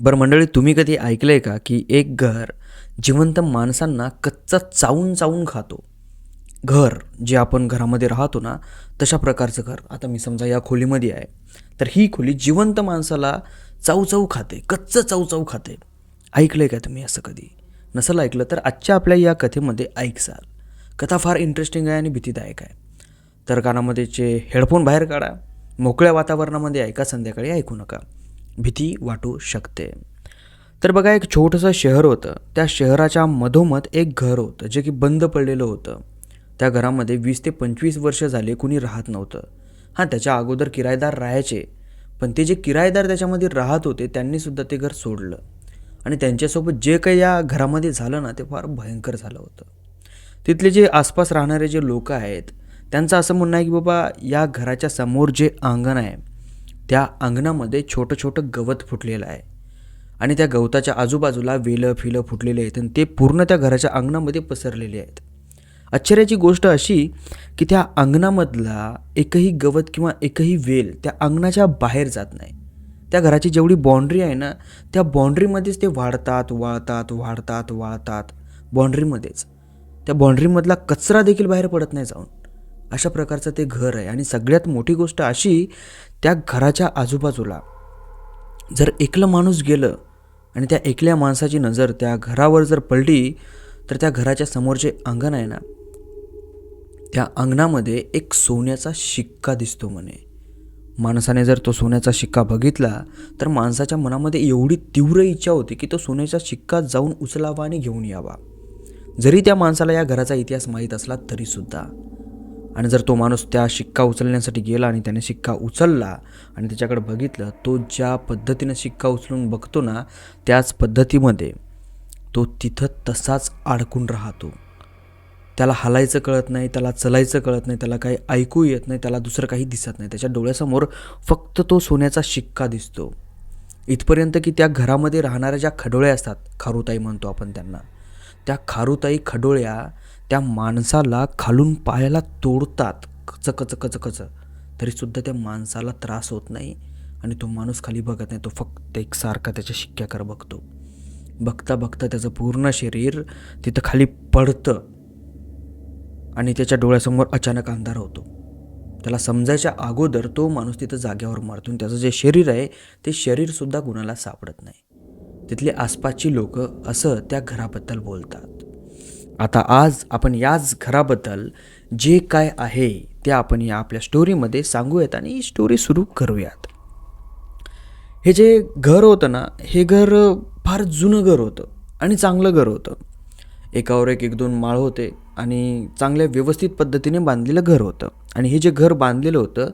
बरं मंडळी तुम्ही कधी ऐकलं आहे का की एक घर जिवंत माणसांना कच्चा चावून चावून खातो? घर जे आपण घरामध्ये राहतो ना तशा प्रकारचं घर. आता मी समजा या खोलीमध्ये आहे तर ही खोली जिवंत माणसाला चाऊ खाते कच्चं चाऊ खाते. ऐकलं आहे का तुम्ही असं कधी? नसेल ऐकलं तर आजच्या आपल्या या कथेमध्ये ऐकसाल. कथा फार इंटरेस्टिंग आहे आणि भीतीदायक आहे. तर कानामध्येचे हेडफोन बाहेर काढा. मोकळ्या वातावरणामध्ये ऐका संध्याकाळी ऐकू नका. भीती वाटू शकते. तर बघा एक छोटंसं शहर होतं. त्या शहराच्या मधोमध एक घर होतं जे की बंद पडलेलं होतं. त्या घरामध्ये वीस ते पंचवीस वर्ष झाले कुणी राहत नव्हतं. हां त्याच्या अगोदर किरायदार राहायचे पण ते जे किरायदार त्याच्यामध्ये राहत होते त्यांनीसुद्धा ते घर सोडलं. आणि त्यांच्यासोबत जे काही या घरामध्ये झालं ना ते फार भयंकर झालं होतं. तिथले जे आसपास राहणारे जे लोक आहेत त्यांचं असं म्हणणं आहे की बाबा या घराच्या समोर जे अंगण आहे त्या अंगणामध्ये छोटं छोटं गवत फुटलेलं आहे. आणि त्या गवताच्या आजूबाजूला वेलं फिलं फुटलेले आहेत आणि ते पूर्ण त्या घराच्या अंगणामध्ये पसरलेले आहेत. आश्चर्याची गोष्ट अशी की त्या अंगणामधला एकही गवत किंवा एकही वेल त्या अंगणाच्या बाहेर जात नाही. त्या घराची जेवढी बाँड्री आहे ना त्या बाँड्रीमध्येच ते वाढतात वाळतात वाढतात वाळतात. बाँड्रीमध्येच त्या बाँड्रीमधला कचरा देखील बाहेर पडत नाही जाऊन. अशा प्रकारचं ते घर आहे. आणि सगळ्यात मोठी गोष्ट अशी त्या घराच्या आजूबाजूला जर एकलं माणूस गेलं आणि त्या एकल्या माणसाची नजर त्या घरावर जर पडली तर त्या घराच्या समोर जे अंगण आहे ना त्या अंगणामध्ये एक सोन्याचा शिक्का दिसतो म्हणे. माणसाने जर तो सोन्याचा शिक्का बघितला तर माणसाच्या मनामध्ये एवढी तीव्र इच्छा होती की तो सोन्याचा शिक्का जाऊन उचलावा आणि घेऊन यावा. जरी त्या माणसाला या घराचा इतिहास माहीत असला तरीसुद्धा. आणि जर तो माणूस त्या शिक्का उचलण्यासाठी गेला आणि त्याने शिक्का उचलला आणि त्याच्याकडे बघितलं तो ज्या पद्धतीनं शिक्का उचलून बघतो ना त्याच पद्धतीमध्ये तो तिथं तसाच अडकून राहतो. त्याला हालायचं कळत नाही त्याला चलायचं कळत नाही त्याला काही ऐकू येत नाही त्याला दुसरं काही दिसत नाही. त्याच्या डोळ्यासमोर फक्त तो सोन्याचा शिक्का दिसतो. इथपर्यंत की त्या घरामध्ये राहणाऱ्या ज्या खडोळ्या असतात खारुताई म्हणतो आपण त्यांना त्या खारुताई खडोळ्या त्या माणसाला खालून पायाला तोडतात. कच कच कच कच. तरीसुद्धा त्या माणसाला त्रास होत नाही आणि तो माणूस खाली बघत नाही. तो फक्त एकसारखा त्याच्या शिक्क्याकर बघतो. बघता बघता त्याचं पूर्ण शरीर तिथं खाली पडतं आणि त्याच्या डोळ्यासमोर अचानक अंधार होतो. त्याला समजायच्या अगोदर तो माणूस तिथं जाग्यावर मारतो आणि त्याचं जे शरीर आहे ते शरीरसुद्धा कुणाला सापडत नाही. तिथले आसपासची लोक असं त्या घराबद्दल बोलतात. आता आज आपण याच घराबद्दल जे काय आहे ते आपण या आपल्या स्टोरीमध्ये सांगूयात आणि ही स्टोरी सुरू करूयात. हे जे घर होतं ना हे घर फार जुनं घर होतं आणि चांगलं घर होतं. एकावर एक एक दोन माळ होते आणि चांगल्या व्यवस्थित पद्धतीने बांधलेलं घर होतं. आणि हे जे घर बांधलेलं होतं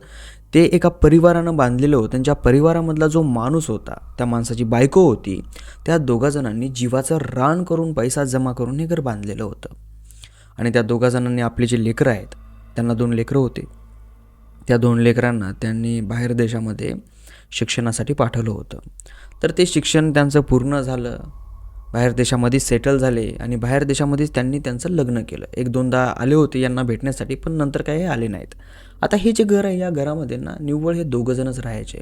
ते एका परिवारानं बांधलेलं होतं. त्यांच्या परिवारामधला जो माणूस होता त्या माणसाची बायको होती त्या दोघा जणांनी जीवाचं रान करून पैसा जमा करून हे घर बांधलेलं होतं. आणि त्या दोघा जणांनी आपले जे लेकरं आहेत त्यांना दोन लेकरं होते. त्या दोन लेकरांना त्यांनी बाहेर देशामध्ये शिक्षणासाठी पाठवलं होतं. तर ते शिक्षण त्यांचं पूर्ण झालं. बाहेर देशामध्ये सेटल झाले आणि बाहेर देशामध्येच त्यांनी त्यांचं लग्न केलं. एक दोनदा आले होते यांना भेटण्यासाठी पण नंतर काही आले नाहीत. आता हे जे घर आहे या घरामध्ये ना निव्वळ हे दोघंजणच राहायचे.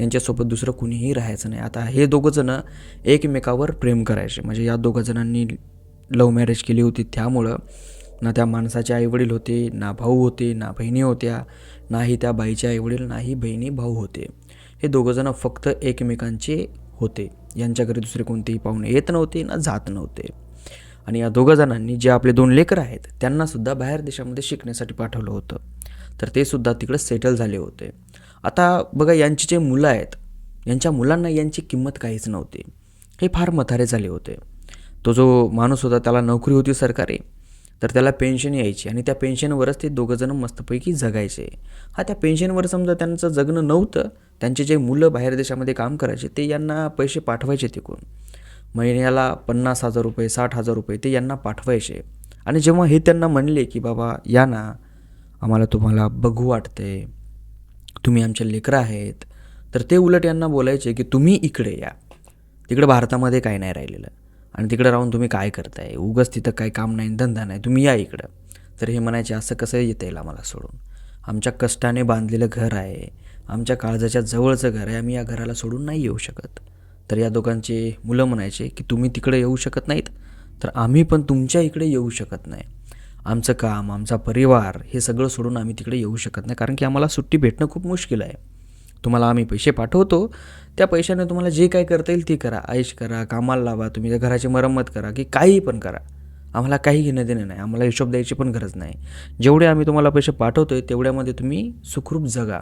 यांच्यासोबत दुसरं कुणीही राहायचं नाही. आता हे दोघंजणं एकमेकावर प्रेम करायचे. म्हणजे या दोघंजणांनी लव्ह मॅरेज केली होती त्यामुळं ना त्या माणसाचे आईवडील होते ना भाऊ होते ना बहिणी होत्या नाही त्या बाईचे आईवडील नाही बहिणी भाऊ होते. हे दोघंजणं फक्त एकमेकांचे होते. यांच्या घरी दुसरे कोणतेही पाहुणे येत नव्हते ना जात नव्हते. आणि या दोघं जणांनी जे आपले दोन लेकर आहेत त्यांनासुद्धा बाहेर देशामध्ये शिकण्यासाठी पाठवलं होतं. तर ते सुद्धा तिकडं सेटल झाले होते. आता बघा यांची जे मुलं आहेत यांच्या मुलांना यांची किंमत काहीच नव्हती. हे फार मथारे झाले होते. तो जो माणूस होता त्याला नोकरी होती सरकारी तर त्याला पेन्शन यायची आणि त्या पेन्शनवरच ते दोघंजणं मस्तपैकी जगायचे. हा त्या पेन्शनवर समजा त्यांचं जगणं नव्हतं त्यांचे जे मुलं बाहेर देशामध्ये काम करायचे ते यांना पैसे पाठवायचे तिकडून महिन्याला पन्नास हजार रुपये साठ हजार रुपये ते यांना पाठवायचे. आणि जेव्हा हे त्यांना म्हणले की बाबा या ना आम्हाला तुम्हाला बघू वाटते तुम्ही आमचे लेकरं आहेत. तर ते उलट यांना बोलायचे की तुम्ही इकडे या. तिकडे भारतामध्ये काही नाही राहिलेलं. आणि तिकडे राहून तुम्ही काय करताय? उगस तिथं काही काम नाही धंदा नाही. तुम्ही या इकडं. तर हे म्हणायचे असं कसं येता येईल आम्हाला सोडून? आमच्या कष्टाने बांधलेलं घर आहे. आमच्या काळजाच्या जवळचं घर आहे. आम्ही या घराला सोडून नाही येऊ शकत. तर या दोघांचे मुलं म्हणायचे की तुम्ही तिकडे येऊ शकत नाहीत. तर आम्ही पण तुमच्या इकडे येऊ शकत नाही. आमचं काम आमचा परिवार हे सगळं सोडून आम्ही तिकडे येऊ शकत नाही. कारण की आम्हाला सुट्टी भेटणं खूप मुश्किल आहे. तुम्हाला आम्ही पैसे पाठवतो. त्या पैशाने तुम्हाला जे काय करता येईल ते करा. ऐश करा कामाला लावा. तुम्ही त्या घराची मरम्मत करा की काही पण करा. आम्हाला काही घेणं देणं नाही. आम्हाला हिशोब द्यायची पण गरज नाही. जेवढे आम्ही तुम्हाला पैसे पाठवतो आहे तेवढ्यामध्ये तुम्ही सुखरूप जगा.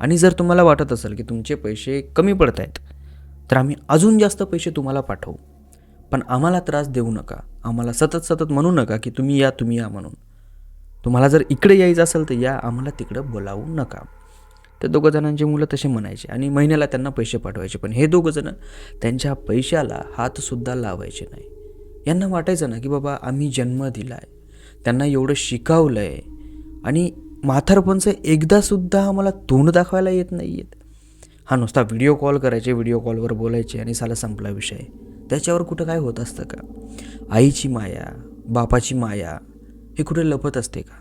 आणि जर तुम्हाला वाटत असेल की तुमचे पैसे कमी पडत आहेत तर आम्ही अजून जास्त पैसे तुम्हाला पाठवू. पण आम्हाला त्रास देऊ नका. आम्हाला सतत सतत म्हणू नका की तुम्ही या तुम्ही या म्हणून. तुम्हाला जर इकडे यायचं असेल तर या आम्हाला तिकडं बोलावू नका. तर दोघं जणांची मुलं तसे म्हणायचे आणि महिन्याला त्यांना पैसे पाठवायचे. पण हे दोघं जण त्यांच्या पैशाला हातसुद्धा लावायचे नाही. यांना वाटायचं ना की बाबा आम्ही जन्म दिला आहे त्यांना एवढं शिकवलं आहे आणि म्हातारपणचं एकदासुद्धा आम्हाला तोंड दाखवायला येत नाही आहेत हा नुसता व्हिडिओ कॉल करायचे व्हिडिओ कॉलवर बोलायचे आणि साला संपला विषय. त्याच्यावर कुठं काय होत असतं का? आईची माया बापाची माया हे कुठे लपत असते का?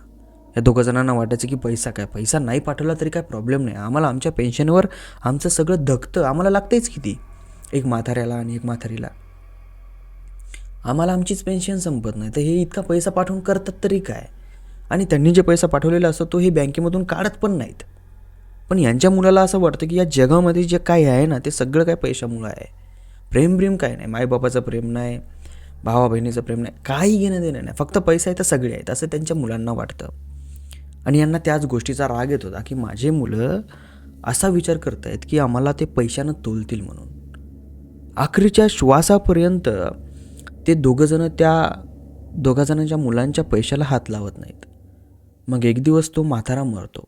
या दोघं जणांना वाटायचं की पैसा काय? पैसा नाही पाठवला तरी काय प्रॉब्लेम नाही. आम्हाला आमच्या पेन्शनवर आमचं सगळं धकतं आम्हाला लागतेच किती? एक म्हाताऱ्याला आणि एक म्हातारीला. आम्हाला आमचीच पेन्शन संपत नाही. तर हे इतका पैसा पाठवून करतात तरी काय? आणि त्यांनी जे पैसा पाठवलेला असतो तो हे बँकेमधून काढत पण नाहीत. पण यांच्या मुलाला असं वाटतं की या जगामध्ये जे काय आहे ना ते सगळं काय पैशामुळं आहे. प्रेम प्रेम काय नाही. मायबापाचं प्रेम नाही भावा बहिणीचं प्रेम नाही. काही घेणं देणं नाही. फक्त पैसा आहे तर सगळे आहेत असं त्यांच्या मुलांना वाटतं. आणि यांना त्याच गोष्टीचा राग येत होता की माझे मुलं असा विचार करत आहेत की आम्हाला ते पैशानं तोलतील म्हणून. आखरीच्या श्वासापर्यंत ते दोघंजणं त्या दोघाजणांच्या मुलांच्या पैशाला हात लावत नाहीत. मग एक दिवस तो म्हातारा मरतो.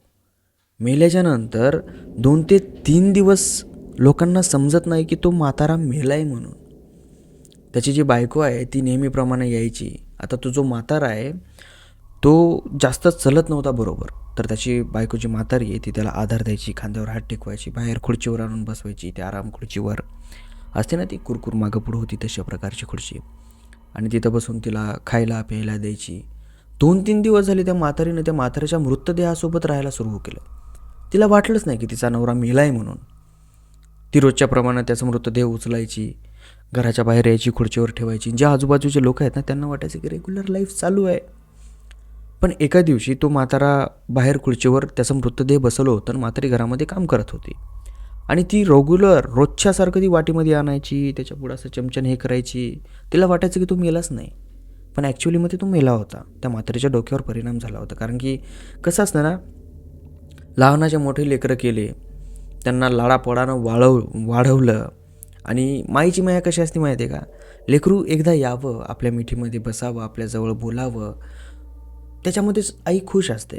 मेल्याच्या नंतर दोन ते तीन दिवस लोकांना समजत नाही की तो म्हातारा मेलाय म्हणून. त्याची जी बायको आहे ती नेहमीप्रमाणे यायची. आता तो जो म्हातारा आहे तो जास्त चलत नव्हता बरोबर. तर त्याची बायको जी म्हातारी आहे ती त्याला आधार द्यायची खांद्यावर हात टेकवायची बाहेर खुर्चीवर आणून बसवायची त्या आराम खुर्चीवर असते ना ती कुरकुर मागं पुढं होती तशा प्रकारची खुर्ची. आणि तिथं बसून तिला खायला प्यायला द्यायची. दोन तीन दिवस झाले त्या म्हातारीनं त्या म्हाताऱ्याच्या मृतदेहासोबत राहायला सुरू केलं. तिला वाटलंच नाही की तिचा नवरा मेलाय म्हणून. ती रोजच्या प्रमाणात त्याचा मृतदेह उचलायची घराच्या बाहेर यायची खुर्चीवर ठेवायची. ज्या आजूबाजूचे लोक आहेत ना त्यांना वाटायचं की रेग्युलर लाईफ चालू आहे. पण एका दिवशी तो म्हातारा बाहेर खुर्चीवर त्याचा मृतदेह बसवलं होतं आणि म्हातारी घरामध्ये काम करत होती. आणि ती रेग्युलर रोजच्यासारखं ती वाटीमध्ये आणायची त्याच्या पुढं असं चमचन हे करायची. तिला वाटायचं की तो मेलाच नाही. पण ॲक्च्युलीमध्ये तो मेला होता. त्या म्हातारीच्या डोक्यावर परिणाम झाला होता. कारण की कसं असतं ना लहानाचे मोठे लेकरं केले त्यांना लाडापडानं वाळव वाढवलं. आणि माईची माया कशी असते माहिती आहे का? लेकरू एकदा यावं आपल्या मिठीमध्ये बसावं आपल्याजवळ बोलावं. त्याच्यामध्येच आई खुश असते.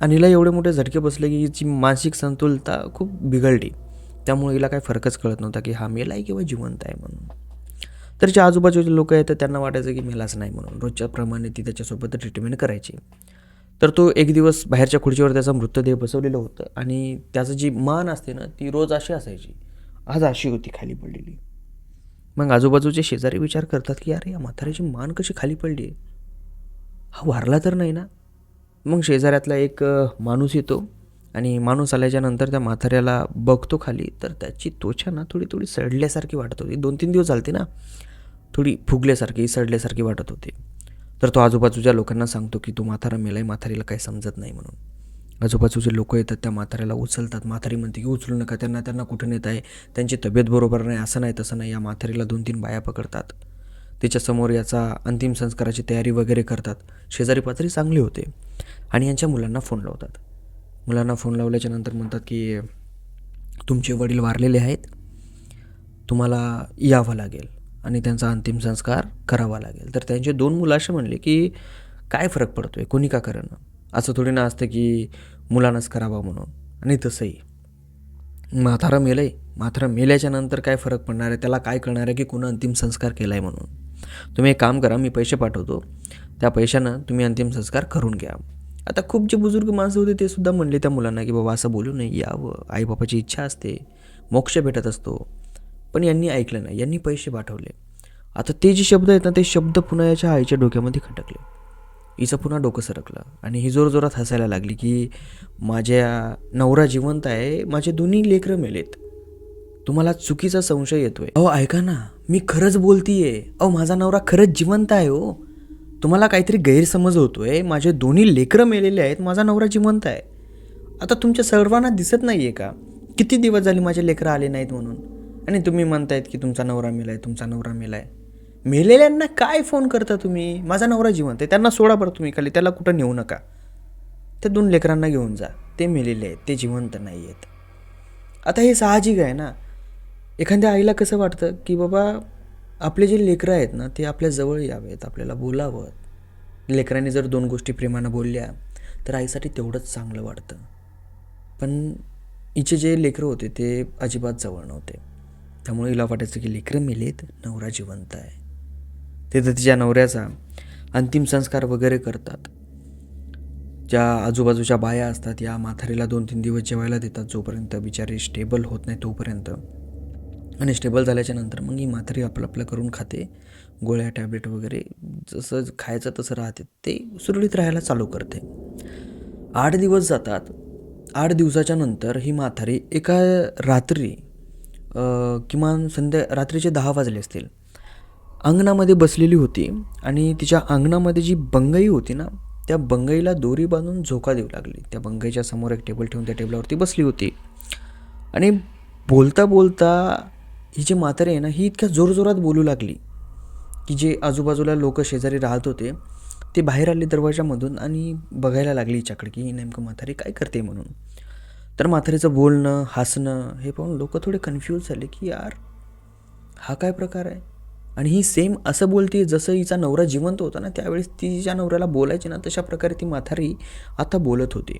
आणि हिला एवढे मोठे झटके बसले की हिची मानसिक संतुलता खूप बिघडली. त्यामुळे हिला काही फरकच कळत नव्हता की हा मेला आहे किंवा जिवंत आहे म्हणून. तर जे आजूबाजूचे लोक आहेत तर त्यांना वाटायचं की मेलाच नाही म्हणून. रोजच्याप्रमाणे ती त्याच्यासोबत ट्रीटमेंट करायची. तर तो एक दिवस बाहेरच्या खुर्चीवर त्याचा मृतदेह बसवलेलं होतं आणि त्याचं जी मान असते ना ती रोज अशी असायची. आज अशी होती खाली पडलेली. मग आजूबाजूचे शेजारी विचार करतात की अरे या म्हाताऱ्याची मान कशी खाली पडली आहे? हा वारला तर नाही ना? मग शेजाऱ्यातला एक माणूस येतो आणि माणूस आल्याच्यानंतर त्या म्हाताऱ्याला बघतो खाली. तर त्याची त्वचा ना थोडी थोडी सडल्यासारखी वाटत होती. दोन तीन दिवस चालते ना थोडी फुगल्यासारखी सडल्यासारखी वाटत होती. तर तो आजूबाजूच्या लोकांना सांगतो की तो म्हातारा मेलाय म्हातारीला काही समजत नाही म्हणून. आजूबाजूचे लोक येतात त्या म्हाताऱ्याला उचलतात. म्हातारी म्हणते की उचलू नका त्यांना त्यांना कुठे नेत आहे? त्यांची तब्येत बरोबर नाही असं नाही तसं नाही. या म्हातारीला दोन तीन बाया पकडतात. तिच्यासमोर याचा अंतिम संस्काराची तयारी वगैरे करतात. शेजारी पाजारी चांगले होते. आणि यांच्या मुलांना फोन लावतात. मुलांना फोन लावल्याच्या नंतर म्हणतात की तुमचे वडील वारलेले आहेत. तुम्हाला यावं लागेल. आणि त्यांचा अंतिम संस्कार करावा लागेल. तर त्यांचे दोन मुलं असे म्हणले की काय फरक पडतो आहे कोणी का करणं? असं थोडी ना असतं की मुलांनाच करावा म्हणून. आणि तसंही. म्हातारा मेलं आहे म्हातारा मेल्याच्या नंतर काय फरक पडणार आहे? त्याला काय कळणार आहे की कुणं अंतिम संस्कार केला आहे म्हणून? तुम्ही एक काम करा मी पैसे पाठवतो. त्या पैशानं तुम्ही अंतिम संस्कार करून घ्या. आता खूप जे बुजुर्ग माणसं होते ते सुद्धा म्हणले त्या मुलांना की बाबा असं बोलू नये. यावं. आईबापाची इच्छा असते. मोक्ष भेटत असतो. पण यांनी ऐकलं नाही. यांनी पैसे पाठवले. आता ते जे शब्द आहेत ना ते शब्द पुन्हा याच्या आईच्या डोक्यामध्ये खटकले. हिचं पुन्हा डोकं सरकलं आणि ही जोरजोरात हसायला लागली की माझ्या नवरा जिवंत आहे माझे दोन्ही लेकरं मेलेत. तुम्हाला चुकीचा संशय येतोय. अहो ऐका ना. मी खरंच बोलतीये. अहो माझा नवरा खरंच जिवंत आहे हो. तुम्हाला काहीतरी गैरसमज होतोय. माझे दोन्ही लेकरं मेलेले आहेत. माझा नवरा जिवंत आहे. आता तुमच्या सर्वांना दिसत नाही आहे का? किती दिवस झाले माझे लेकरं आले नाहीत म्हणून? आणि तुम्ही म्हणतायत की तुमचा नवरा मेला आहे तुमचा नवरा मेला आहे मेलेल्यांना काय फोन करता तुम्ही? माझा नवरा जिवंत आहे त्यांना सोडा बरं तुम्ही खाली त्याला कुठं नेऊ नका. त्या दोन लेकरांना घेऊन जा. ते मेलेले आहेत ते जिवंत नाही आहेत आता हे साहजिक आहे ना? एखाद्या आईला कसं वाटतं की बाबा आपले जे लेकरं आहेत ना ते आपल्या जवळ यावेत आपल्याला बोलावं. लेकरांनी जर दोन गोष्टी प्रेमानं बोलल्या तर आईसाठी तेवढंच चांगलं वाटतं. पण हिचे जे लेकरं होते ते अजिबात जवळ नव्हते. त्यामुळे हिला वाटायचं की लेकरं मेलेत नवरा जिवंत आहे. तिथं तिच्या नवऱ्याचा अंतिम संस्कार वगैरे करतात. ज्या आजूबाजूच्या बाया असतात या माथारीला दोन तीन दिवस जेवायला देतात जोपर्यंत बिचारी स्टेबल होत नाही तोपर्यंत. आणि स्टेबल झाल्याच्यानंतर मग ही माथारी आपलं आपलं करून खाते. गोळ्या टॅबलेट वगैरे जसं खायचं तसं राहते. ते सुरळीत राहायला चालू करते. आठ दिवस जातात. आठ दिवसाच्या नंतर ही माथारी एका रात्री किमान संध्या रात्रीचे दहा वाजले असतील. अंगणामध्ये बसलेली होती आणि तिच्या अंगणामध्ये जी बंगई होती ना त्या बंगईला दोरी बांधून झोका देऊ लागली. त्या बंगईच्या समोर एक टेबल ठेवून त्या टेबलावरती बसली होती. आणि बोलता बोलता ही जी म्हातारी आहे ना ही इतक्या जोरजोरात बोलू लागली की जे आजूबाजूला लोक शेजारी राहत होते ते बाहेर आले दरवाजामधून आणि बघायला लागली हिच्याकडे की ही नेमकं म्हातारी काय करते म्हणून. तर म्हातारीचं बोलणं हसणं हे पाहून लोक थोडे कन्फ्यूज झाले की यार हा काय प्रकार आहे? आणि ही सेम असं बोलते जसं हिचा नवरा जिवंत होता ना त्यावेळेस ती तिच्या नवऱ्याला बोलायची ना तशा प्रकारे ती म्हातारी आता बोलत होती.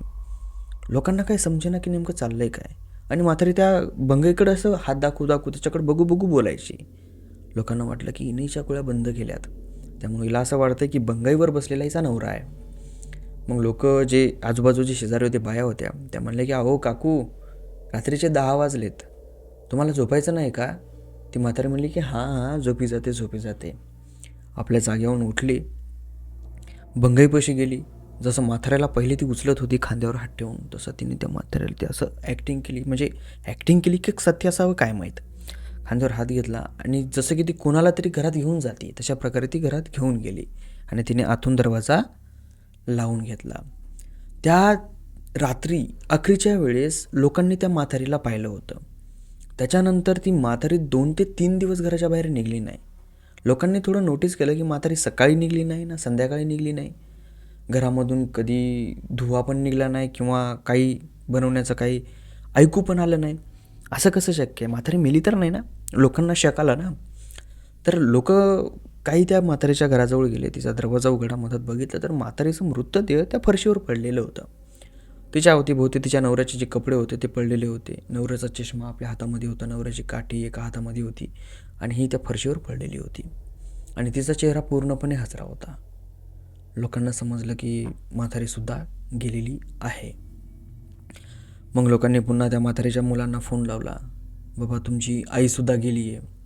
लोकांना काय समजेना की नेमकं चाललं आहे काय? आणि म्हातारी त्या बंगईकडे असं हात दाखवू दाखवू त्याच्याकडे बघू बघू बोलायची. लोकांना वाटलं की हिनेच्या कुळ्या बंद केल्यात. त्यामुळे हिला असं वाटतं की बंगईवर बसलेला हिचा नवरा आहे. मग लोक जे आजूबाजूचे शेजारी होते बाया होत्या त्या म्हणल्या की अहो काकू रात्रीचे दहा वाजलेत. तुम्हाला झोपायचं नाही का? ती म्हातारी म्हणली की हां हां झोपी जाते झोपी जाते. आपल्या जागेवरून उठली. बंगईपशी गेली. जसं म्हाताऱ्याला पहिले ती उचलत होती खांद्यावर हात ठेवून तसं तिने त्या म्हाताऱ्याला ते असं ॲक्टिंग केली. म्हणजे ॲक्टिंग केली की सत्य असावं काय माहीत? खांद्यावर हात घेतला आणि जसं की ती कोणाला तरी घरात घेऊन जाते तशा प्रकारे ती घरात घेऊन गेली. आणि तिने आतून दरवाजा लावून घेतला. त्या रात्री अखरीच्या वेळेस लोकांनी त्या म्हातारीला पाहिलं होतं. त्याच्यानंतर ती म्हातारी दोन ते तीन दिवस घराच्या बाहेर निघली नाही. लोकांनी थोडं नोटीस केलं की म्हातारी सकाळी निघली नाही ना संध्याकाळी निघली नाही. घरामधून कधी धुवा पण निघला नाही किंवा काही बनवण्याचं काही ऐकू पण आलं नाही. असं कसं शक्य आहे? म्हातारी मेली तर नाही ना? लोकांना शक आला ना? तर लोक काही त्या म्हातारीच्या घराजवळ गेले. तिचा दरवाजा उघडा मदत बघितलं तर म्हातारीचं मृतदेह त्या फरशीवर पडलेलं होतं. तिच्या अवतीभोवती तिच्या नवऱ्याचे जे कपडे होते ते पडलेले होते. नवऱ्याचा चष्मा आपल्या हातामध्ये होता. नवऱ्याची काठी एका हातामध्ये होती आणि ही त्या फरशीवर पडलेली होती. आणि तिचा चेहरा पूर्णपणे हसरा होता. लोकांना समजलं की म्हातारीसुद्धा गेलेली आहे. मग लोकांनी पुन्हा त्या म्हातारीच्या मुलांना फोन लावला. बाबा तुमची आईसुद्धा गेली आहे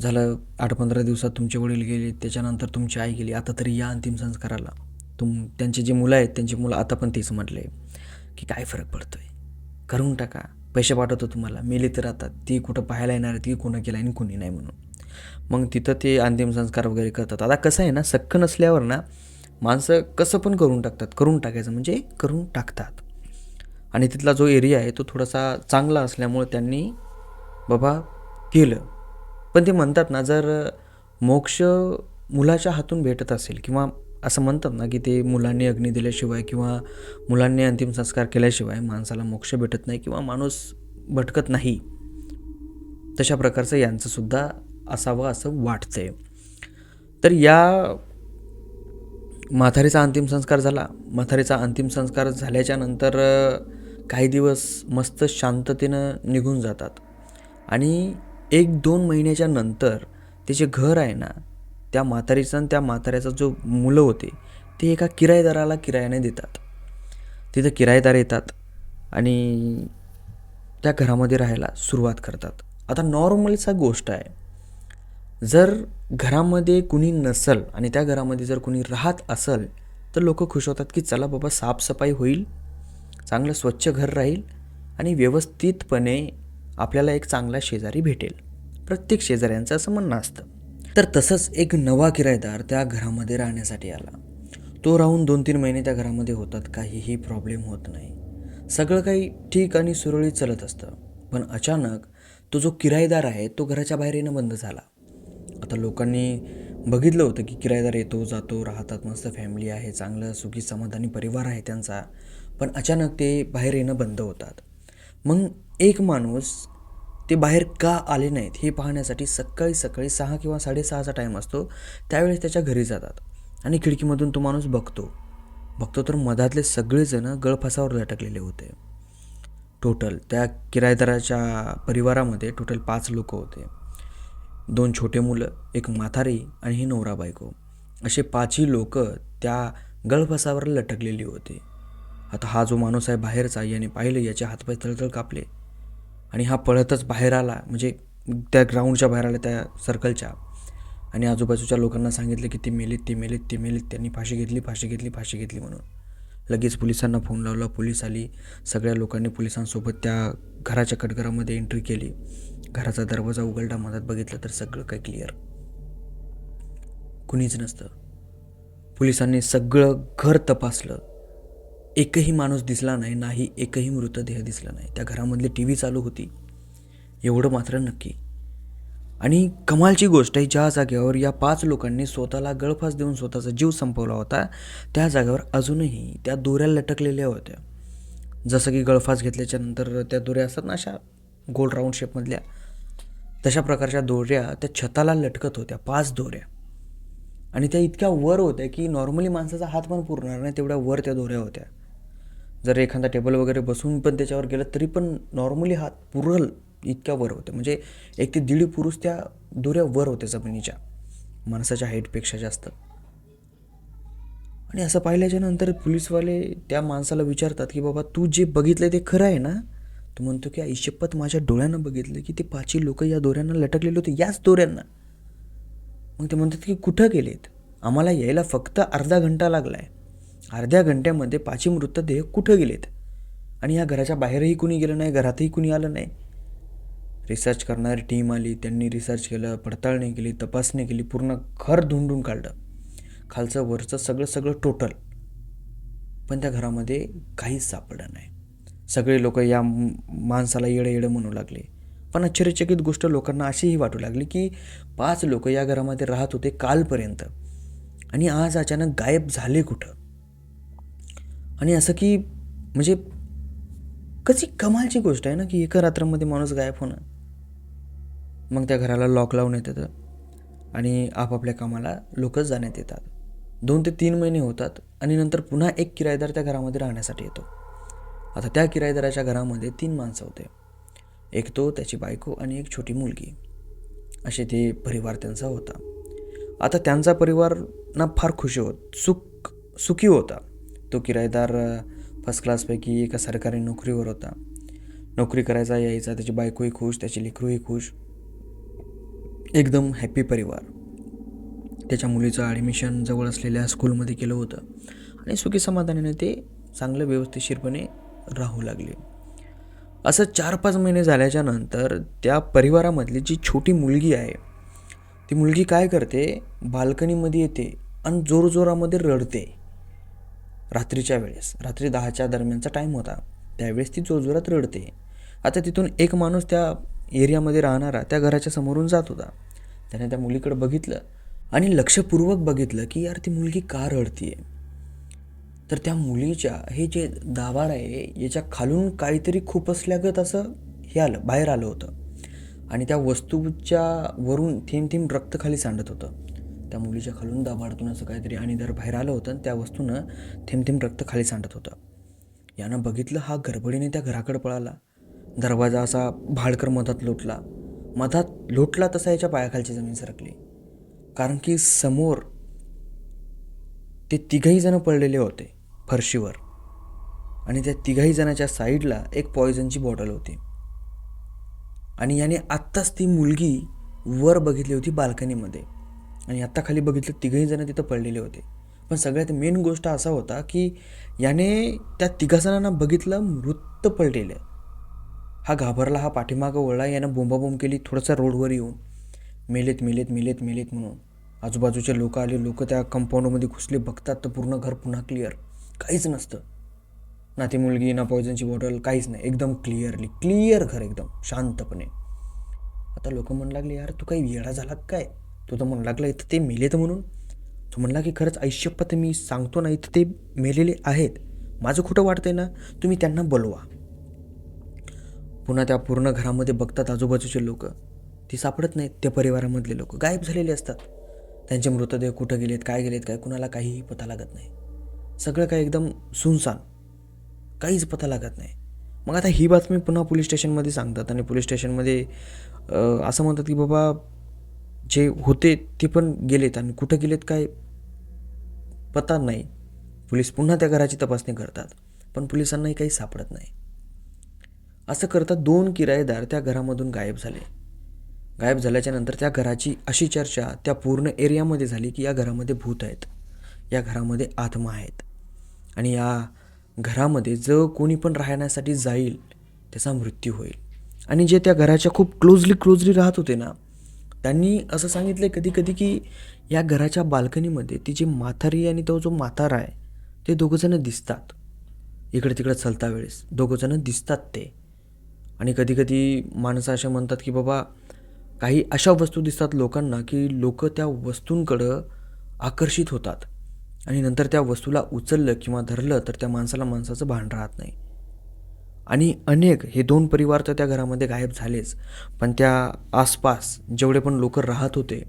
झालं आठ पंधरा दिवसात तुमचे वडील गेले त्याच्यानंतर तुमची आई गेली आता तरी या अंतिम संस्काराला. तुम त्यांची जी मुलं आहेत त्यांची मुलं आता पण तेच म्हटले की काय फरक पडतो आहे करून टाका. पैसे पाठवतो तुम्हाला. मेले तर आता ती कुठं पाहायला येणार ती कोणं केलं आणि कोणी नाही म्हणून. मग तिथं ते अंतिम संस्कार वगैरे करतात. आता कसं आहे ना सक्क नसल्यावर ना माणसं कसं पण करून टाकतात. करून टाकायचं म्हणजे करून टाकतात. आणि तिथला जो एरिया आहे तो थोडासा चांगला असल्यामुळे त्यांनी बाबा केलं. पण ते म्हणतात ना जर मोक्ष मुलाच्या हातून भेटत असेल किंवा असं म्हणतात ना की ते मुलांनी अग्नी दिल्याशिवाय किंवा मुलांनी अंतिम संस्कार केल्याशिवाय माणसाला मोक्ष भेटत नाही किंवा माणूस भटकत नाही तशा प्रकारचं यांचंसुद्धा असावं असं वाटतंय. तर या म्हातारीचा अंतिम संस्कार झाला. म्हातारीचा अंतिम संस्कार झाल्याच्यानंतर काही दिवस मस्त शांततेनं निघून जातात. आणि एक दोन महिन्याच्या नंतर ते जे घर आहे ना त्या म्हातारीचा आणि त्या म्हाताऱ्याचा जो मुलं होते ते एका किरायदाराला किरायाने देतात. तिथं किरायेदार येतात आणि त्या घरामध्ये राहायला सुरुवात करतात. आता नॉर्मलचा गोष्ट आहे जर घरामध्ये कुणी नसल आणि त्या घरामध्ये जर कुणी राहत असल तर लोक खुश होतात की चला बाबा साफसफाई होईल चांगलं स्वच्छ घर राहील आणि व्यवस्थितपणे आपल्याला एक चांगला शेजारी भेटेल. प्रत्येक शेजाऱ्यांचं असं म्हणणं असतं. तर तसंच एक नवा किरायदार त्या घरामध्ये राहण्यासाठी आला. तो राहून दोन तीन महिने त्या घरामध्ये होतात. काहीही प्रॉब्लेम होत नाही. सगळं काही ठीक आणि सुरळीत चालत असतं. पण अचानक तो जो किरायदार आहे तो घराच्या बाहेर येणं बंद झाला. आता लोकांनी बघितलं होतं की किरायदार येतो जातो राहतात मस्त फॅमिली आहे चांगलं सुखी समाधानी परिवार आहे त्यांचा. पण अचानक ते बाहेर येणं बंद होतात. मग एक माणूस ते बाहेर का आले नाहीत हे पाहण्यासाठी सकाळी सकाळी सहा किंवा साडेसहाचा टाईम असतो. त्यावेळेस त्याच्या घरी जातात. आणि खिडकीमधून तो माणूस बघतो. बघतो तर मधातले सगळेजणं गळफासावर लटकलेले होते. टोटल त्या किरायदाराच्या परिवारामध्ये टोटल पाच लोक होते. दोन छोटे मुलं एक म्हातारी आणि ही नवरा बायको. असे पाचही लोक त्या गळफसावर लटकलेली होती. आता हा जो माणूस आहे बाहेरचा याने पाहिलं याचे हातपाय तळतळ कापले. आणि हा पळतच बाहेर आला म्हणजे त्या ग्राउंडच्या बाहेर आला त्या सर्कलच्या आणि आजूबाजूच्या लोकांना सांगितलं की ते मेलेत ते मेलेत ते मेलेत. त्यांनी फाशी घेतली फाशी घेतली फाशी घेतली म्हणून. लगेच पोलिसांना फोन लावला पोलीस आली. सगळ्या लोकांनी पोलिसांसोबत त्या घराच्या कटघरामध्ये एंट्री केली. घराचा दरवाजा उघडला मधात बघितलं तर सगळं काही क्लिअर कुणीच नसतं. पोलिसांनी सगळं घर तपासलं. एकही माणूस दिसला नाही नाही एकही मृतदेह दिसला नाही. त्या घरामधली टी व्ही चालू होती. एवढं मात्र नक्की. आणि कमालची गोष्ट आहे ज्या जागेवर या पाच लोकांनी स्वतःला गळफास देऊन स्वतःचा जीव संपवला होता त्या जागेवर अजूनही त्या दोऱ्या लटकलेल्या होत्या. जसं की गळफास घेतल्याच्या नंतर त्या दोऱ्या असतात ना अशा गोल राऊंड शेपमधल्या तशा प्रकारच्या दोऱ्या त्या छताला लटकत होत्या पाच दोऱ्या. आणि त्या इतक्या वर होत्या की नॉर्मली माणसाचा हात पण पुरणार नाही तेवढ्या वर त्या दोऱ्या होत्या. जर एखादा टेबल वगैरे बसून पण त्याच्यावर गेलं तरी पण नॉर्मली हात पुरल इतक्या वर होते. म्हणजे एक ते दीड पुरुष त्या दोऱ्या वर होते जमिनीच्या. माणसाच्या हाईटपेक्षा जास्त. आणि असं पाहिल्याच्या नंतर पोलीसवाले त्या माणसाला विचारतात की बाबा तू जे बघितलं ते खरं आहे ना? तो म्हणतो की आईशप्पत माझ्या डोळ्यानं बघितलं की ते पाचही लोक या दोऱ्यांना लटकलेले होते याच दोऱ्यांना. मग ते म्हणतात की कुठं गेलेत? आम्हाला यायला फक्त अर्धा घंटा लागला आहे अर्ध्या घंट्यामध्ये पाची मृतदेह कुठं गेलेत? आणि या घराच्या बाहेरही कुणी गेलं नाही घरातही कुणी आलं नाही? रिसर्च करणारी टीम आली त्यांनी रिसर्च केलं पडताळणी केली तपासणी केली पूर्ण घर धुंडून काढलं. खालचं वरचं सगळं सगळं टोटल पण त्या घरामध्ये काहीच सापडलं नाही. सगळे लोक या माणसाला येडं येडं म्हणू लागले. पण आश्चर्यचकित गोष्ट लोकांना अशीही वाटू लागली की पाच लोक या घरामध्ये राहत होते कालपर्यंत. आणि आज अचानक गायब झाले कुठं? आणि असं की म्हणजे कशी कमालची गोष्ट आहे ना की एका रात्रामध्ये माणूस गायब होणं. मग त्या घराला लॉक लावून येतं आणि आपापल्या कामाला लोकच जाण्यात येतात. दोन ते तीन महिने होतात आणि नंतर पुन्हा एक किरायदार त्या घरामध्ये राहण्यासाठी येतो. आता त्या किरायदाराच्या घरामध्ये तीन माणसं होते. एक तो त्याची बायको आणि एक छोटी मुलगी. असे ते परिवार त्यांचा होता. आता त्यांचा परिवार ना फार खुशी होत सुख सुखी होता. तो किरायदार फर्स्ट क्लासपैकी एका सरकारी नोकरीवर होता. नोकरी करायचा यायचा त्याची बायकोही खुश त्याची लेकरूही खुश. एकदम हॅपी परिवार. त्याच्या मुलीचं ॲडमिशन जवळ असलेल्या स्कूलमध्ये केलं होतं. आणि सुखी समाधानाने ते चांगलं व्यवस्थितशीरपणे राहू लागले. असं चार पाच महिने झाल्याच्यानंतर त्या परिवारामधली जी छोटी मुलगी आहे ती मुलगी काय करते? बाल्कनीमध्ये येते आणि जोरजोरामध्ये रडते. रात्रीच्या वेळेस. रात्री दहाच्या दरम्यानचा टाईम होता. त्यावेळेस ती जोरजोरात रडते. आता तिथून एक माणूस त्या एरियामध्ये राहणारा त्या घराच्या समोरून जात होता. त्याने त्या मुलीकडे बघितलं आणि लक्षपूर्वक बघितलं की यार ती मुलगी का रडतीये. तर त्या मुलीच्या हे जे दावाड आहे याच्या खालून काहीतरी खूप असल्यागत असं हे आलं बाहेर आलं होतं. आणि त्या वस्तूच्या वरून थेंब थेंब रक्त खाली सांडत होतं. त्या मुलीच्या खालून दाभाडतून असं काहीतरी आणि जर बाहेर आलं होतं त्या वस्तूनं थेंब थेंब रक्त खाली सांडत होतं. यानं बघितलं हा गडबडीने त्या घराकडे पळाला. दरवाजा असा भाडकर मधात लोटला. मधात लोटला तसा याच्या पायाखालची जमीन सरकली. कारण की समोर ते तिघही जण पडलेले होते फरशीवर. आणि त्या तिघाही जणाच्या साईडला एक पॉयझनची बॉटल होती. आणि याने आत्ताच ती मुलगी वर बघितली होती बाल्कनीमध्ये. आणि आत्ता खाली बघितलं तिघही जण तिथं पडलेले होते. पण सगळ्यात मेन गोष्ट असा होता की याने त्या तिघा जणांना बघितलं मृत पडलेलं. हा घाबरला हा पाठीमागं ओळला यानं बोंबाबोंब केली थोडंसं रोडवर येऊन. मेलेत मेलेत मेलेत मेलेत म्हणून. आजूबाजूचे लोक आले लोक त्या कंपाऊंडमध्ये घुसले बघतात तर पूर्ण घर पुन्हा क्लिअर काहीच नसतं. ना ती मुलगी ना पॉयझनची बॉटल काहीच नाही. एकदम क्लिअरली क्लिअर घर एकदम शांतपणे. आता लोक म्हणू लागले यार तू काही वेळा झाला काय? तो तर म्हणू लागला इथं ते मेलेत म्हणून? तो म्हणला की खरंच आयुष्यपत मी सांगतो ना इथं ते मेलेले आहेत. माझं खोटं वाटतंय ना तुम्ही त्यांना बोलवा. पुन्हा त्या पूर्ण घरामध्ये बघतात आजूबाजूचे लोक. ती सापडत नाहीत त्या परिवारामधले लोक. गायब झालेले असतात. त्यांचे मृतदेह कुठं गेलेत काय गेलेत काय कुणाला काहीही पता लागत नाही. सगळं काय एकदम सुनसान. काहीच पता लागत नाही. मग आता ही बातमी पुन्हा पोलीस स्टेशनमध्ये सांगतात आणि पोलीस स्टेशनमध्ये असं म्हणतात की बाबा जे होते ते पण गेलेत आणि कुठं गेलेत काय पता नाही. पोलीस पुन्हा त्या घराची तपासणी करतात पण पोलिसांनाही काही सापडत नाही. असं करता दोन किरायेदार त्या घरामधून गायब झाले. गायब झाल्याच्यानंतर त्या घराची अशी चर्चा त्या पूर्ण एरियामध्ये झाली की या घरामध्ये भूत आहेत या घरामध्ये आत्मा आहेत. आणि या घरामध्ये जर कोणी पण राहण्यासाठी जाईल त्याचा मृत्यू होईल. आणि जे त्या घराच्या खूप क्लोजली क्लोजली राहत होते ना त्यांनी असं सांगितलं कधी कधी की या घराच्या बाल्कनीमध्ये ती जी म्हातारी आणि तो जो म्हातारा आहे ते दोघंजणं दिसतात. इकडे तिकडे चलता वेळेस दोघंजणं दिसतात ते. आणि कधीकधी माणसं असे म्हणतात की बाबा काही अशा वस्तू दिसतात लोकांना की लोक त्या वस्तूंकडं आकर्षित होतात. आणि नंतर त्या वस्तूला उचललं किंवा धरलं तर त्या माणसाला माणसाचं भान राहत नाही. आणि अनेक हे दोन परिवार तर त्या घरामध्ये गायब झालेच. पण त्या आसपास जेवढे पण लोक राहत होते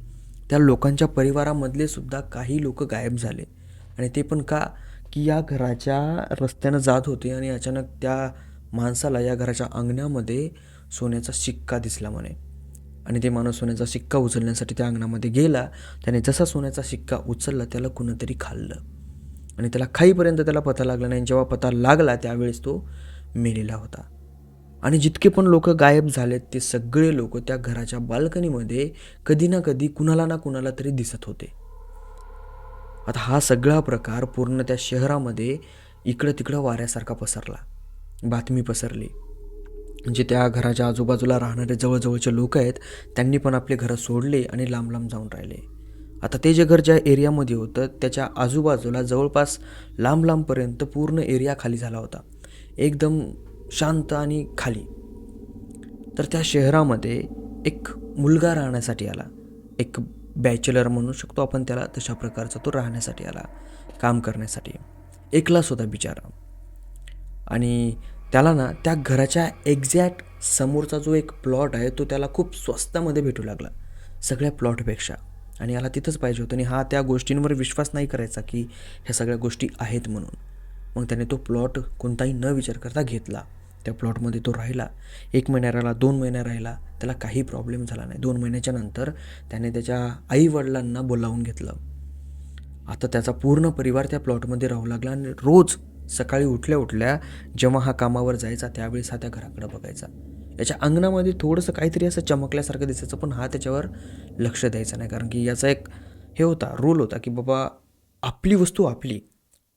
त्या लोकांच्या परिवारामधले सुद्धा काही लोक गायब झाले. आणि ते पण का? की या घराच्या रस्त्यानं जात होते आणि अचानक त्या माणसाला या घराच्या अंगणामध्ये सोन्याचा शिक्का दिसला म्हणे. आणि ते माणूस सोन्याचा शिक्का उचलण्यासाठी त्या अंगणामध्ये गेला. त्याने जसा सोन्याचा शिक्का उचलला त्याला कुणीतरी खाल्लं. आणि त्याला खाईपर्यंत त्याला पता लागला नाही. जेव्हा पता लागला त्यावेळेस तो मेलेला होता. आणि जितके पण लोक गायब झालेत ते सगळे लोक त्या घराच्या बाल्कनीमध्ये कधी ना कधी कुणाला ना कुणाला तरी दिसत होते. आता हा सगळा प्रकार पूर्ण त्या शहरामध्ये इकडं तिकडं वाऱ्यासारखा पसरला. बातमी पसरली. म्हणजे त्या घराच्या आजूबाजूला राहणारे जवळजवळचे लोक आहेत त्यांनी पण आपले घरं सोडले आणि लांब लांब जाऊन राहिले. आता ते जे घर ज्या एरियामध्ये होतं त्याच्या आजूबाजूला जवळपास लांब लांबपर्यंत पूर्ण एरिया खाली झाला होता. एकदम शांत आणि खाली. तर त्या शहरामध्ये एक मुलगा राहण्यासाठी आला. एक बॅचलर म्हणू शकतो आपण त्याला तशा प्रकारचा तो राहण्यासाठी आला काम करण्यासाठी. एकलाच होता बिचारा. आणि त्याला ना त्या घराच्या एक्झॅक्ट समोरचा जो एक प्लॉट आहे तो त्याला खूप स्वस्तामध्ये भेटू लागला. सगळ्या प्लॉटपेक्षा आणि याला तिथंच पाहिजे होतं. आणि हा त्या गोष्टींवर विश्वास नाही करायचा की ह्या सगळ्या गोष्टी आहेत म्हणून. मग त्याने तो प्लॉट कोणताही न विचार करता घेतला. त्या प्लॉटमध्ये तो राहिला. एक महिना राहिला दोन महिना राहिला. त्याला काही प्रॉब्लेम झाला नाही. दोन महिन्याच्या नंतर त्याने त्याच्या आईवडिलांना बोलावून घेतलं. आता त्याचा पूर्ण परिवार त्या प्लॉटमध्ये राहू लागला आणि रोज सकाळी उठल्या उठल्या जेव्हा हा कामावर जायचा त्यावेळेस हा त्या घराकडे बघायचा. याच्या अंगणामध्ये थोडंसं काहीतरी असं चमकल्यासारखं दिसायचं पण हा त्याच्यावर लक्ष द्यायचा नाही. कारण की याचा एक हे होता रोल होता की बाबा आपली वस्तू आपली.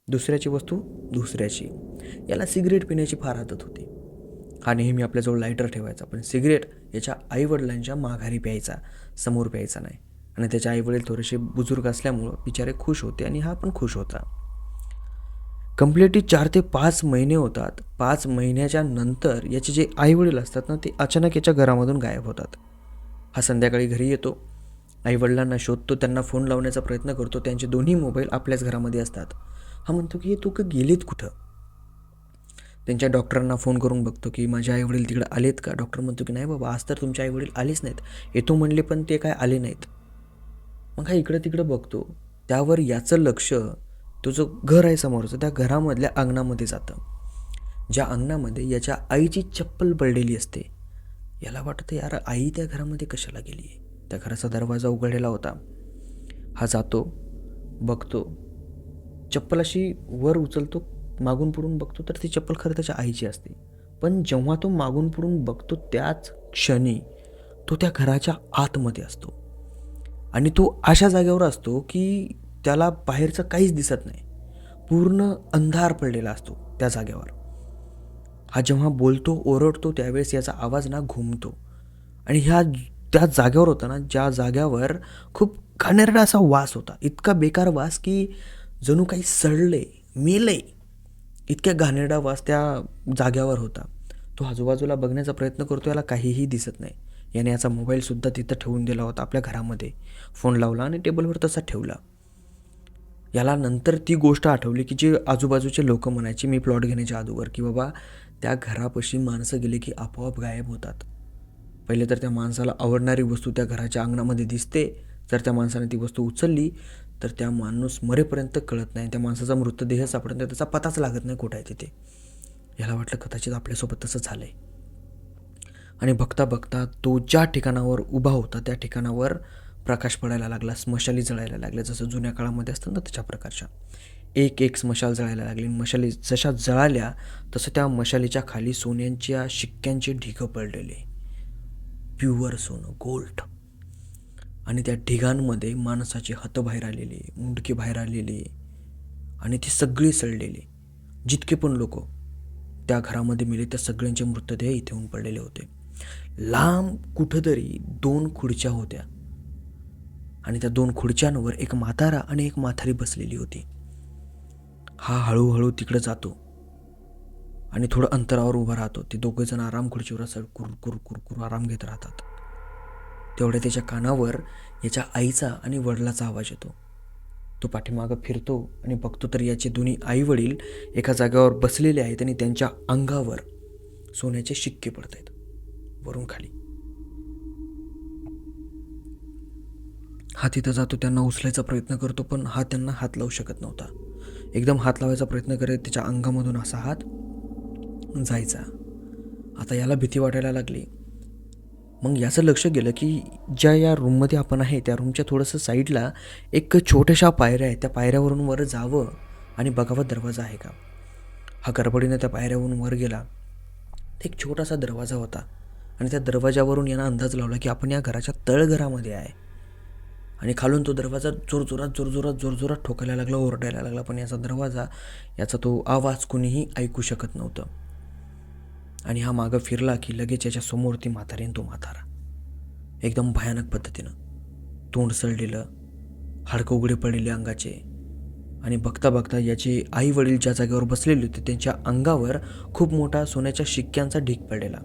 दुसऱ्याची वस्तू दुसऱ्याची. याला सिगरेट पिण्याची फार आदत होती. हा नेहमी आपल्याजवळ लायटर ठेवायचा पण सिगरेट याच्या आईवडिलांच्या माघारी प्यायचा समोर प्यायचा नाही. आणि त्याचे आईवडील थोडेसे बुजुर्ग असल्यामुळं बिचारे खुश होते आणि हा पण खुश होता. कम्प्लिटली चार ते पाच महिने होतात. पाच महिन्याच्या नंतर याचे जे आईवडील असतात ना ते अचानक याच्या घरामधून गायब होतात. हा संध्याकाळी घरी येतो. आईवडिलांना शोधतो त्यांना फोन लावण्याचा प्रयत्न करतो. त्यांचे दोन्ही मोबाईल आपल्याच घरामध्ये असतात. हा म्हणतो की हे तू का गेलेत कुठं? त्यांच्या डॉक्टरांना फोन करून बघतो की माझे आईवडील तिकडे आलेत का? डॉक्टर म्हणतो की नाही बाबा आज तर तुमचे आईवडील आलेच नाहीत. येतो म्हणले पण ते काय आले नाहीत. मग हा इकडं तिकडं बघतो. त्यावर याचं लक्ष तो जो घर आहे समोरचं त्या घरामधल्या अंगणामध्ये जातं. ज्या अंगणामध्ये याच्या आईची चप्पल पडलेली असते. याला वाटतं यार आई त्या घरामध्ये कशाला गेली आहे त्या घराचा दरवाजा उघडलेला होता. हा जातो बघतो. चप्पल अशी वर उचलतो मागून पुढून बघतो तर ती चप्पल खरं त्याच्या आईची असते. पण जेव्हा तो मागून पुढून बघतो त्याच क्षणी तो त्या घराच्या आतमध्ये असतो. आणि तो अशा जागेवर असतो की त्याला बाहेरचं काहीच दिसत नाही. पूर्ण अंधार पडलेला असतो त्या जागेवर. हा जेव्हा बोलतो ओरडतो त्यावेळेस याचा आवाज ना घुमतो. आणि ह्या त्या जागेवर होता ना ज्या जाग्यावर खूप घाणेरडा असा वास होता. इतका बेकार वास की जणू काही सडले मेले इतक्या घाणेरडा वास त्या जाग्यावर होता. तो आजूबाजूला बघण्याचा प्रयत्न करतो याला काहीही दिसत नाही. याने याचा मोबाईलसुद्धा तिथं ठेवून दिला होता आपल्या घरामध्ये. फोन लावला आणि टेबलवर तसा ठेवला. याला नंतर ती गोष्ट आठवली की जे आजूबाजूचे लोक म्हणायचे मी प्लॉट घेण्याच्या अगोदर की बाबा त्या घरापाशी माणसं गेले की आपोआप गायब होतात. पहिले तर त्या माणसाला आवडणारी वस्तू त्या घराच्या अंगणामध्ये दिसते. जर त्या माणसाने ती वस्तू उचलली तर त्या माणूस मरेपर्यंत कळत नाही. त्या माणसाचा मृतदेह सापडत नाही. त्याचा पताच लागत नाही कुठं आहे तिथे. याला वाटलं कदाचित आपल्यासोबत तसं झालं आहे आणि बघता बघता तो ज्या ठिकाणावर उभा होता त्या ठिकाणावर प्रकाश पडायला लागला. स्मशाली जळायला लागल्या. जसं जुन्या काळामध्ये असतं ना तशा प्रकारच्या. एक एक स्मशाल जळायला लागली. मशाली जशा जळाल्या तसं त्या मशालीच्या खाली सोन्यांच्या शिक्क्यांचे ढिगं पडलेले. प्युअर सोनं गोल्ड. आणि त्या ढिगांमध्ये माणसाचे हातं बाहेर आलेली मुंडके बाहेर आलेली आणि ती सगळी सडलेली जितके पण लोक त्या घरामध्ये मिले त्या सगळ्यांचे मृतदेह इथे होऊन पडलेले होते. लांब कुठंतरी दोन खुर्च्या होत्या आणि त्या दोन खुर्च्यांवर एक म्हातारा आणि एक म्हातारी बसलेली होती. हा हळूहळू तिकडं जातो आणि थोडं अंतरावर उभा राहतो. ते दोघेजण आराम खुर्चीवर असं कुर कुर कुर कुर आराम घेत राहतात. तेवढ्या त्याच्या कानावर याच्या आईचा आणि वडिलाचा आवाज येतो. तो पाठीमागं फिरतो आणि बघतो तर याचे दोन्ही आई वडील एका जागेवर बसलेले आहेत आणि त्यांच्या अंगावर सोन्याचे शिक्के पडत आहेत वरून खाली. हा तिथं जातो त्यांना उचलायचा प्रयत्न करतो पण हा त्यांना हात लावू शकत नव्हता. एकदम हात लावायचा प्रयत्न करत त्याच्या अंगामधून असा हात जायचा. आता याला भीती वाटायला लागली. मग याचं लक्ष गेलं की ज्या या रूममध्ये आपण आहे त्या रूमच्या थोडंसं साईडला एक छोट्याशा पायऱ्या आहेत. त्या पायऱ्यावरून वर जावं आणि बघावं दरवाजा आहे का? हा गडबडीनं त्या पायऱ्यावरून वर गेला. एक छोटासा दरवाजा होता आणि त्या दरवाजावरून यानं अंदाज लावला की आपण या घराच्या तळघरामध्ये आहे. आणि खालून तो दरवाजा जोरजोरात जोरजोरात जोरजोरात ठोकायला लागला ओरडायला लागला. पण याचा दरवाजा याचा तो आवाज कुणीही ऐकू शकत नव्हतं. आणि हा मागं फिरला की लगेच याच्या समोर ती म्हातारीन तो म्हातारा. एकदम भयानक पद्धतीनं तोंड सळलेलं हाडकं उघडे पडलेले अंगाचे आणि बघता बघता याचे आई वडील ज्या जागेवर बसलेले होते त्यांच्या अंगावर खूप मोठा सोन्याच्या शिक्क्यांचा ढीक पडलेला.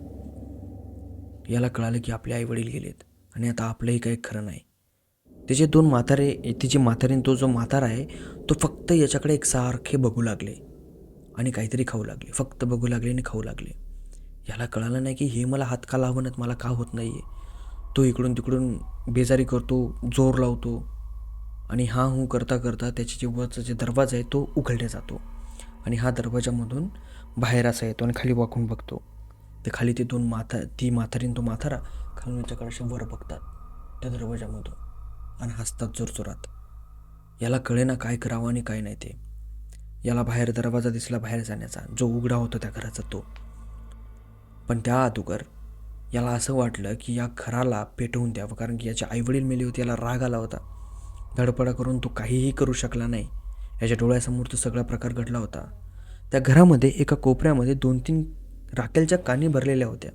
याला कळालं की आपले आई वडील गेलेत आणि आता आपलंही काही खरं नाही. त्याचे दोन म्हातारे तिची म्हातारीन तो जो म्हातारा आहे तो फक्त याच्याकडे एक सारखे बघू लागले आणि काहीतरी खाऊ लागले फक्त बघू लागले आणि खाऊ लागले. याला कळालं नाही की हे मला हात का लावणत मला का होत नाही आहे तो इकडून तिकडून बेजारी करतो जोर लावतो आणि हा हू करता करता त्याचे जे वरचा जे दरवाजा आहे तो उघडला जातो आणि हा दरवाजामधून बाहेर असा येतो आणि खाली वाकून बघतो. तर खाली ते दोन माथा ती म्हातारीन तो माथारा खालून याच्याकडे असे वर बघतात त्या दरवाजामधून आणि हसतात जोरजोरात. याला कळे ना काय करावं आणि काय नाही ते. याला बाहेर दरवाजा दिसला बाहेर जाण्याचा जो उघडा होता त्या घराचा तो. पण त्या अगोदर याला असं वाटलं की या घराला पेटवून द्यावं. कारण की याचे आईवडील मेले होते याला राग आला होता. धडपडा करून तो काहीही करू शकला नाही. याच्या डोळ्यासमोर तो सगळा प्रकार घडला होता. त्या घरामध्ये एका कोपऱ्यामध्ये दोन तीन राखेलच्या कानी भरलेल्या होत्या.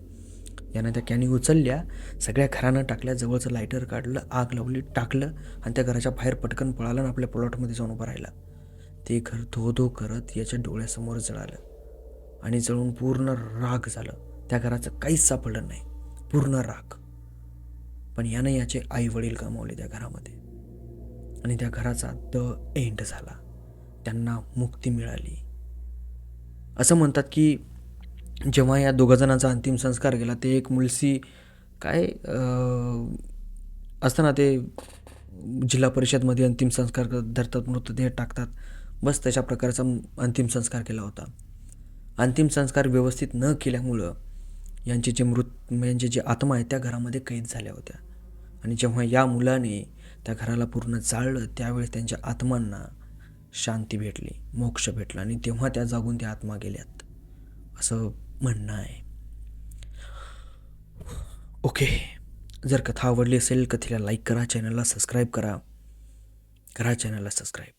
यानं त्या कॅनी उचलल्या सगळ्या घरानं टाकल्या जवळचं लायटर काढलं आग लावली टाकलं आणि त्या घराच्या बाहेर पटकन पळालं आणि आपल्या प्लॉटमध्ये जाऊन उभं राहिला. ते घर धो धो करत याच्या डोळ्यासमोर जळालं आणि जळून पूर्ण राग झालं. त्या घराचं काहीच सापडलं नाही. पूर्ण राख. पण यानं याचे आई वडील गमावले त्या घरामध्ये. आणि त्या घराचा द एंड झाला. त्यांना मुक्ती मिळाली. असं म्हणतात की जेव्हा या दोघंजणांचा अंतिम संस्कार केला ते एक मुलसी काय असताना असतं ना ते जिल्हा परिषदमध्ये अंतिम संस्कार धरतात मृतदेह टाकतात. बस तशा प्रकारचा अंतिम संस्कार केला होता. अंतिम संस्कार व्यवस्थित न केल्यामुळं यांचे जे मृत यांचे जे आत्मा आहेत त्या घरामध्ये कैद झाल्या होत्या. आणि जेव्हा या मुलाने त्या घराला पूर्ण जाळलं त्यावेळेस त्यांच्या आत्मांना शांती भेटली मोक्ष भेटला आणि तेव्हा त्या जागून त्या आत्मा गेल्यात. असं म्हणणं आहे. ओके. जर कथा आवडली असेल कथेला लाईक करा चॅनलला सबस्क्राईब करा. करा चॅनलला सबस्क्राईब